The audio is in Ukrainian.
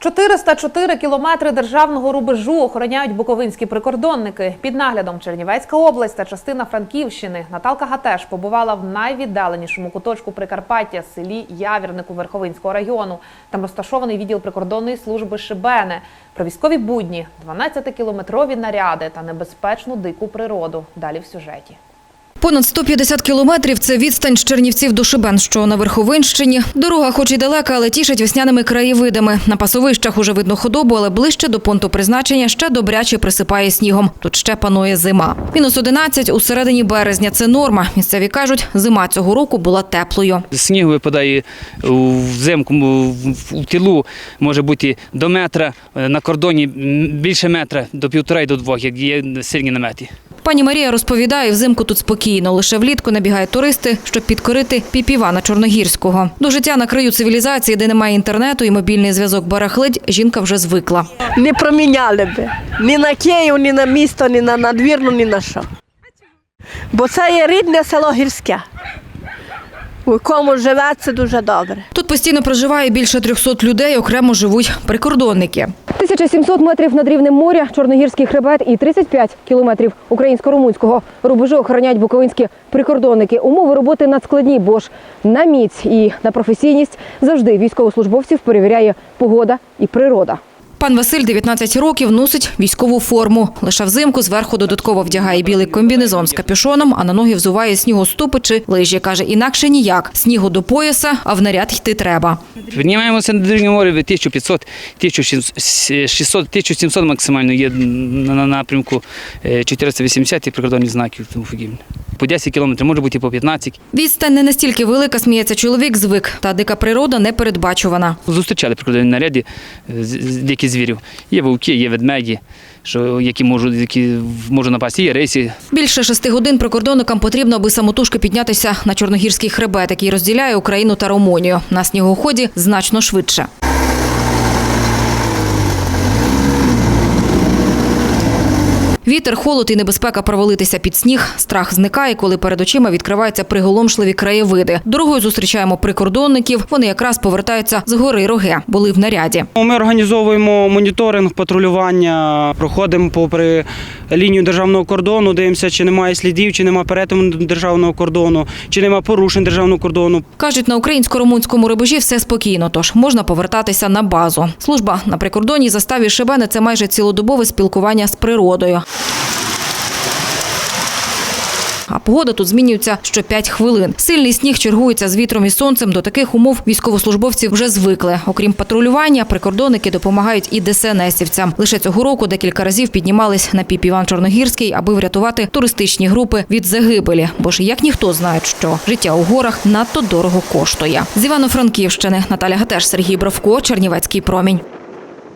404 кілометри державного рубежу охороняють буковинські прикордонники. Під наглядом Чернівецька область та частина Франківщини. Наталка Гатеш побувала в найвіддаленішому куточку Прикарпаття селі Явірнику Верховинського району. Там розташований відділ прикордонної служби Шибене. Про військові будні, 12-кілометрові наряди та небезпечну дику природу. Далі в сюжеті. Понад 150 кілометрів – це відстань з Чернівців до Шибен, що на Верховинщині. Дорога хоч і далека, але тішить весняними краєвидами. На пасовищах уже видно худобу, але ближче до пункту призначення ще добряче присипає снігом. Тут ще панує зима. Мінус 11 у середині березня – це норма. Місцеві кажуть, зима цього року була теплою. Сніг випадає взимку в тілу, може бути до метра, е, на кордоні більше метра, до півтора і до двох, як є сильні намети. Пані Марія розповідає, взимку тут спокійно. Лише влітку набігають туристи, щоб підкорити піпівана Чорногірського. До життя на краю цивілізації, де немає інтернету і мобільний зв'язок барахлить, жінка вже звикла. не проміняли би ні на Київ, ні на місто, ні на надвірну, ні на що. Бо це є рідне село гірське, у якому живеться дуже добре. Тут постійно проживає більше 300 людей, окремо живуть прикордонники. 1700 метрів над рівнем моря, Чорногірський хребет і 35 кілометрів українсько-румунського рубежу охороняють буковинські прикордонники. Умови роботи надскладні, бо ж на міць і на професійність завжди військовослужбовців перевіряє погода і природа. Пан Василь 19 років носить військову форму. Лише взимку зверху додатково вдягає білий комбінезон з капюшоном, а на ноги взуває снігоступи чи лижі. Каже, інакше ніяк. Снігу до пояса, а в наряд йти треба. Піднімаємося на Древнє море 1500, 1600, 1700 максимально є на на напрямку е, 480 і прикордонних знаків тому подібне. По 10 кілометрів, може бути і по 15. Відстань не настільки велика, сміється чоловік, звик. Та дика природа непередбачувана. Зустрічали прикордонні наряди е, диких звірів. Є вовки, є ведмеді, що, які можуть, які можуть напасти, є рейси, Більше шести годин прикордонникам потрібно, аби самотужки піднятися на Чорногірський хребет, який розділяє Україну та Румунію. На снігоході значно швидше. Вітер, холод і небезпека провалитися під сніг. Страх зникає, коли перед очима відкриваються приголомшливі краєвиди. Дорогою зустрічаємо прикордонників. Вони якраз повертаються з гори Роге, були в наряді. Ми організовуємо моніторинг, патрулювання, проходимо попри лінію державного кордону, дивимося, чи немає слідів, чи немає перетину державного кордону, чи немає порушень державного кордону. Кажуть, на українсько-румунському рубежі все спокійно, тож можна повертатися на базу. Служба на прикордонній заставі Шибени – це майже цілодобове спілкування з природою. А погода тут змінюється що 5 хвилин. Сильний сніг чергується з вітром і сонцем. До таких умов військовослужбовці вже звикли. Окрім патрулювання, прикордонники допомагають і ДСНСівцям. Лише цього року декілька разів піднімались на піп Іван Чорногірський, аби врятувати туристичні групи від загибелі. Бо ж як ніхто знають, що життя у горах надто дорого коштує. З Івано-Франківщини Наталя Гатеш, Сергій Бровко, Чернівецький промінь.